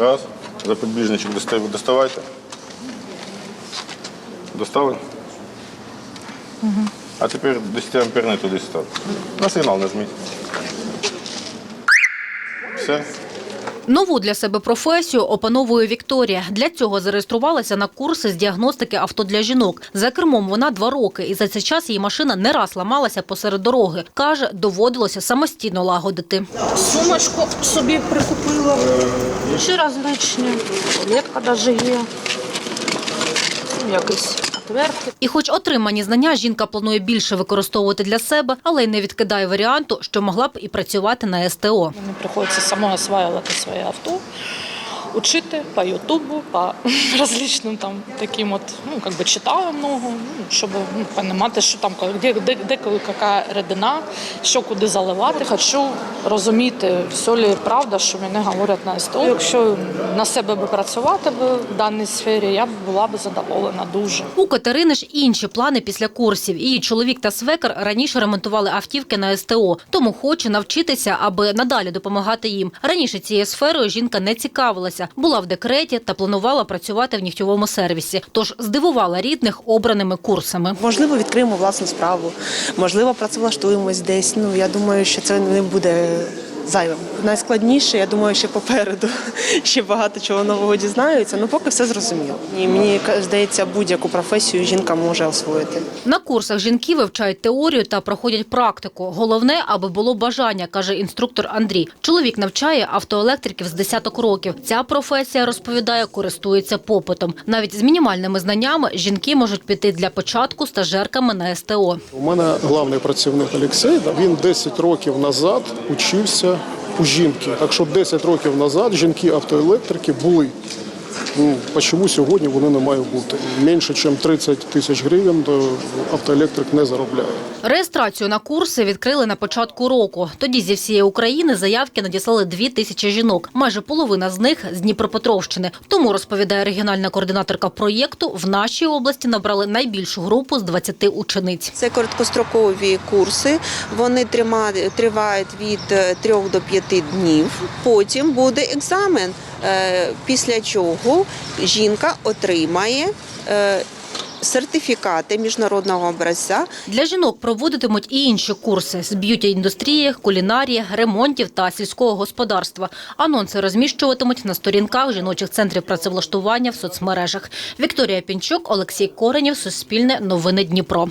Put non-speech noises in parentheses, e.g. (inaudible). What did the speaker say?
Раз. Запобіжничок достав- доставайте. Достали? Угу. А тепер 10 амперний туди став. На сигнал нажміть. Все. Нову для себе професію опановує Вікторія. Для цього зареєструвалася на курси з діагностики авто для жінок. За кермом вона два роки, і за цей час її машина не раз ламалася посеред дороги. Каже, доводилося самостійно лагодити. Сумочку собі прикупила. Ще различні. Лепка навіть є. Ну, Якісь. І, хоч отримані знання, жінка планує більше використовувати для себе, але й не відкидає варіанту, що могла б і працювати на СТО. Мені приходиться самой осваювати своє авто, учити по Ютубу, по (laughs) различним там таким от, ну, как бы читаю много, ну, щоб ну, розуміти, що там, де, де, де яка рідина, що куди заливати. Хочу розуміти, все ли правда, що мені говорять на СТО. Якщо на себе би працювати би в даній сфері, я б була б задоволена дуже. У Катерини ж інші плани після курсів. Її чоловік та свекер раніше ремонтували автівки на СТО, тому хоче навчитися, аби надалі допомагати їм. Раніше цією сферою жінка не цікавилася, була в декреті та планувала працювати в нігтьовому сервісі. Тож здивувала рідних обраними курсами. Можливо, відкриємо власну справу, можливо, працевлаштуємось десь. Ну я думаю, що це не буде зайвим. Найскладніше, я думаю, ще попереду. (laughs) Ще багато чого нового дізнаються. Ну поки все зрозуміло. І мені здається, будь-яку професію жінка може освоїти. На курсах жінки вивчають теорію та проходять практику. Головне, аби було бажання, каже інструктор Андрій. Чоловік навчає автоелектриків з десяток років. Ця професія розповідає, користується попитом. Навіть з мінімальними знаннями жінки можуть піти для початку стажерками на СТО. У мене главний працівник Олексій. Він 10 років назад учився у жінки. Так що 10 років назад жінки-автоелектрики були. Ну, чому сьогодні вони не мають бути? Менше, ніж 30 тисяч гривень то автоелектрик не заробляє. Реєстрацію на курси відкрили на початку року. Тоді зі всієї України заявки надіслали дві тисячі жінок. Майже половина з них з Дніпропетровщини. Тому розповідає регіональна координаторка проєкту. В нашій області набрали найбільшу групу з 20 учениць. Це короткострокові курси. Вони трима- тривають від 3 до 5 днів. Потім буде екзамен, е, після чого жінка отримає е, сертифікати міжнародного образця Для жінок проводитимуть і інші курси з б'юті-індустрії, кулінарії, ремонтів та сільського господарства. Анонси розміщуватимуть на сторінках жіночих центрів працевлаштування в соцмережах. Вікторія Пінчук, Олексій Коренєв, Суспільне, Новини Дніпро.